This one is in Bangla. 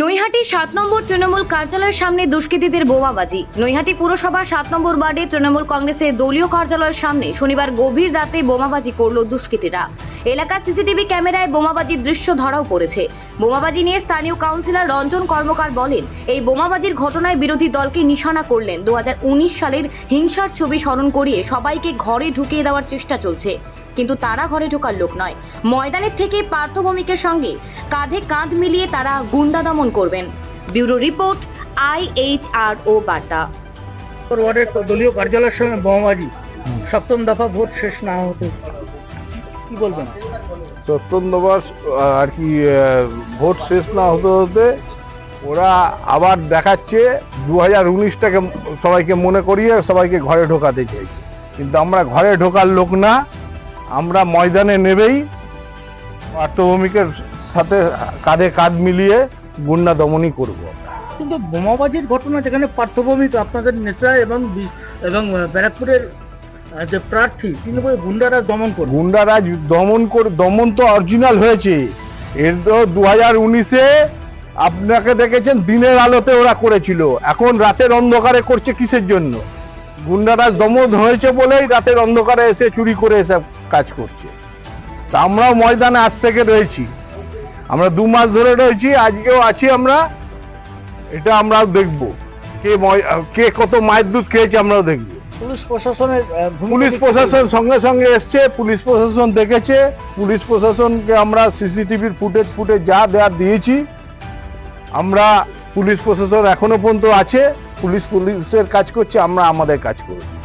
নৈহাটি সাত নম্বর তৃণমূল কার্যালয়ের সামনে দুষ্কৃতীদের বোমাবাজি। নৈহাটি পুরসভা সাত নম্বর ওয়ার্ডে তৃণমূল কংগ্রেসের দলীয় কার্যালয়ের সামনে শনিবার গভীর রাতে বোমাবাজি করল দুষ্কৃতীরা। এলাকার সিসিটিভি ক্যামেরায় বোমাবাজির দৃশ্য ধরাও পড়েছে। বোমাবাজি নিয়ে স্থানীয় কাউন্সিলর রঞ্জন কর্মকার বলেন, এই বোমাবাজির ঘটনায় বিরোধী দলকে নিশানা করলেন। দু হাজার উনিশ সালের হিংসার ছবি স্মরণ করিয়ে সবাইকে ঘরে ঢুকিয়ে দেওয়ার চেষ্টা চলছে। কিন্তু তারা ঘরে ঢোকার লোক নয়। ময়দানের থেকে পার্থভূমিকের সঙ্গে কাঁধে কাঁধ মিলিয়ে তারা গুন্ডা দমন করবেন। ব্যুরো রিপোর্ট আইএইচআর ও বার্তা ওয়ার্ডের দলীয় কার্যালয়ের সঙ্গে বোমাবাজি। সপ্তম দফা ভোট শেষ না হতে কি বলবেন? সত্যন্দবার আর কি ভোট শেষ না হতে হতে ওরা আবার দেখাচ্ছে দু হাজার উনিশটাকে সবাইকে মনে করিয়ে সবাইকে ঘরে ঢোকাতে চাইছে। কিন্তু আমরা ঘরে ঢোকার লোক না আমরা ময়দানে নেবেই পার্থভূমিকের সাথে কাঁধে কাঁধ মিলিয়ে গুন্ডা দমনই করব কিন্তু বোমাবাজির ঘটনা যেখানে পার্থভূমিক আপনাদের নেতা এবং এবং ব্যারাকপুরের যে প্রার্থী তিনি বলে গুন্ডারা দমন করবে। গুন্ডারা দমন করে দমন তো অরিজিনাল হয়েছে। এর তো দু হাজার উনিশে আপনাকে দেখেছেন দিনের আলোতে ওরা করেছিল। এখন রাতের অন্ধকারে করছে কিসের জন্য? গুন্ডারা দমন হয়েছে বলেই রাতের অন্ধকারে এসে চুরি করে এসব কাজ করছে। তা আমরাও ময়দানে আজ থেকে রয়েছি। আমরা দু মাস ধরে রয়েছি আজকেও আছি আমরা। এটা আমরাও দেখব। কে ময়- কে কত মায়ের দুধ খেয়েছে আমরাও দেখব। পুলিশ প্রশাসনের পুলিশ প্রশাসন সঙ্গে সঙ্গে এসছে পুলিশ প্রশাসন দেখেছে। পুলিশ প্রশাসনকে আমরা সিসিটিভির ফুটেজ ফুটেজ যা দেওয়া দিয়েছি আমরা পুলিশ প্রশাসন এখনও পর্যন্ত আছে পুলিশ পুলিশের কাজ করছে আমরা আমাদের কাজ করব।